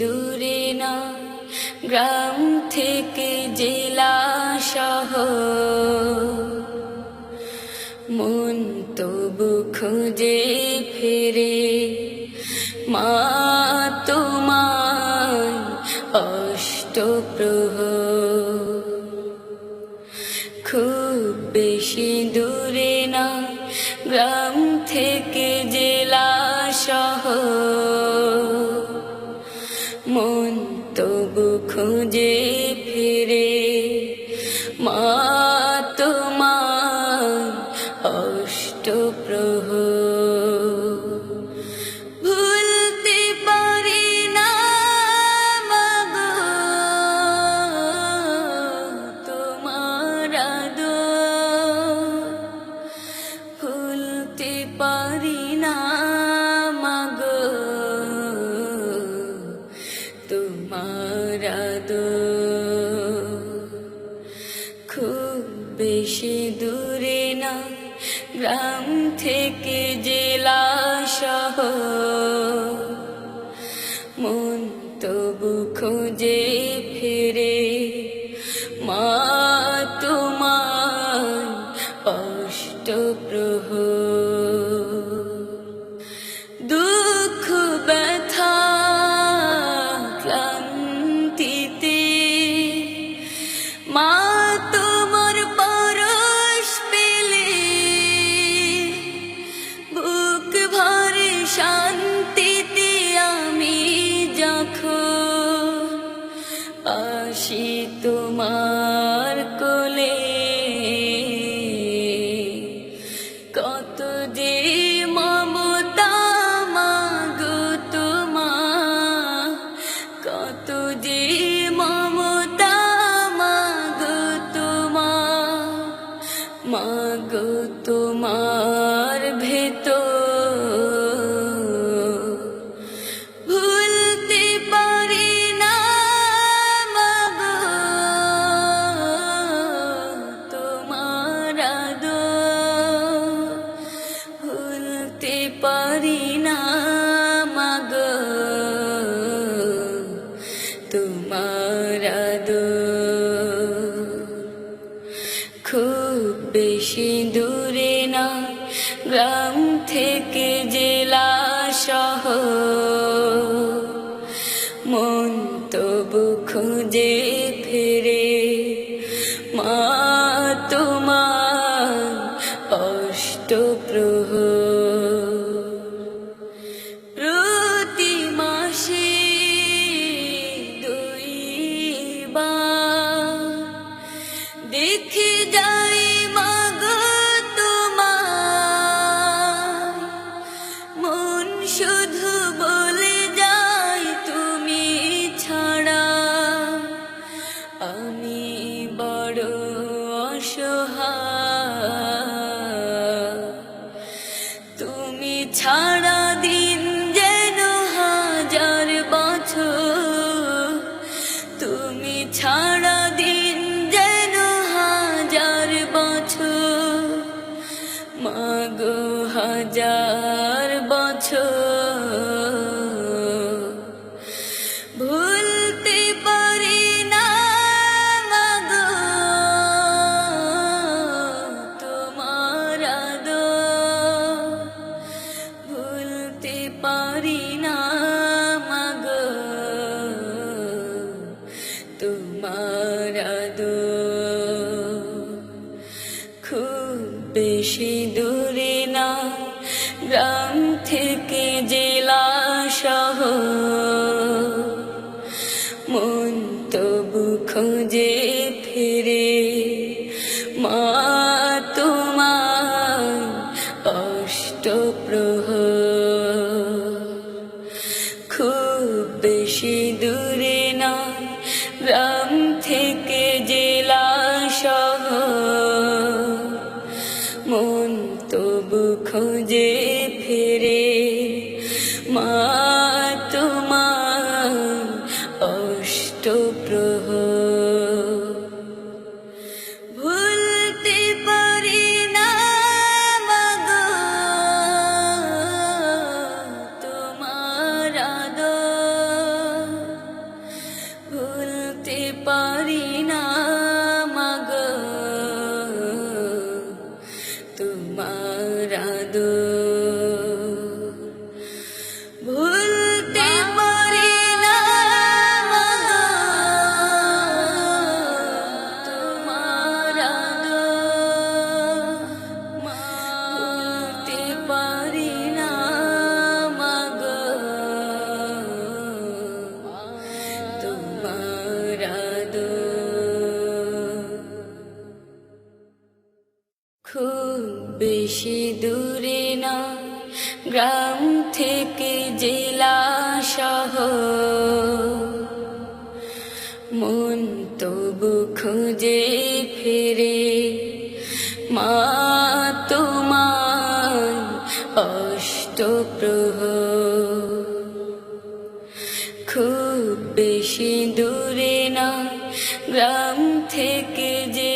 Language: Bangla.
দূরে না, গ্রাম থেকে জেলা সহ মন তবু খুঁজে ফেরে, মা তোমায় অষ্টপ্রহ খুব বেশি দূরে না, গ্রাম থেকে জেলা সহ তবু গ্রাম থেকে জেলা সহ আসি তোমার পারি না মাগো তোমার খুব বেশি দূরে না, গ্রাম থেকে জেলা সহ মন তবু খুঁজে অসহায়। তুমি ছাড়া দিন যেন হাজার বছর। তুমি ছাড়া পারি না মাগো। তোমার আদর খুব বেশি দূরে না, গ্রাম থেকে জেলা সহ মন তবু খুঁজে ফিরে, মা আরাধু বেশি দূরে না, গ্রাম থেকে জেলা শহর। মন তবু খুঁজে ফিরে, মা তোমার অষ্টপ্রহ খুব বেশি দূরে না, গ্রাম থেকে শহর